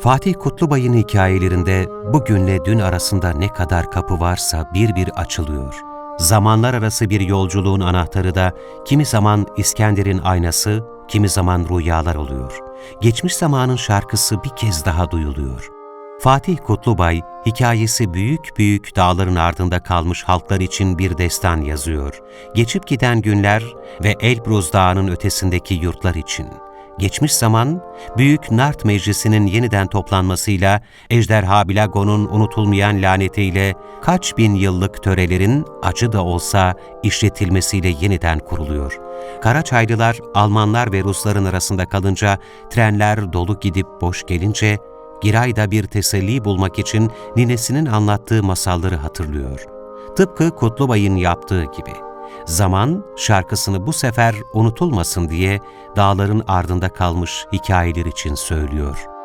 Fatih Kutlubay'ın hikayelerinde bugünle dün arasında ne kadar kapı varsa bir bir açılıyor. Zamanlar arası bir yolculuğun anahtarı da kimi zaman İskender'in aynası, kimi zaman rüyalar oluyor. Geçmiş zamanın şarkısı bir kez daha duyuluyor. Fatih Kutlubay, hikayesi büyük büyük dağların ardında kalmış halklar için bir destan yazıyor. Geçip giden günler ve Elbruz Dağı'nın ötesindeki yurtlar için. Geçmiş zaman, Büyük Nart Meclisi'nin yeniden toplanmasıyla, Ejderha Bilago'nun unutulmayan lanetiyle, kaç bin yıllık törelerin acı da olsa işletilmesiyle yeniden kuruluyor. Karaçaylılar, Almanlar ve Rusların arasında kalınca, trenler dolu gidip boş gelince, Giray da bir teselli bulmak için ninesinin anlattığı masalları hatırlıyor. Tıpkı Kutlubay'ın yaptığı gibi. Zaman şarkısını bu sefer unutulmasın diye dağların ardında kalmış hikayeler için söylüyor.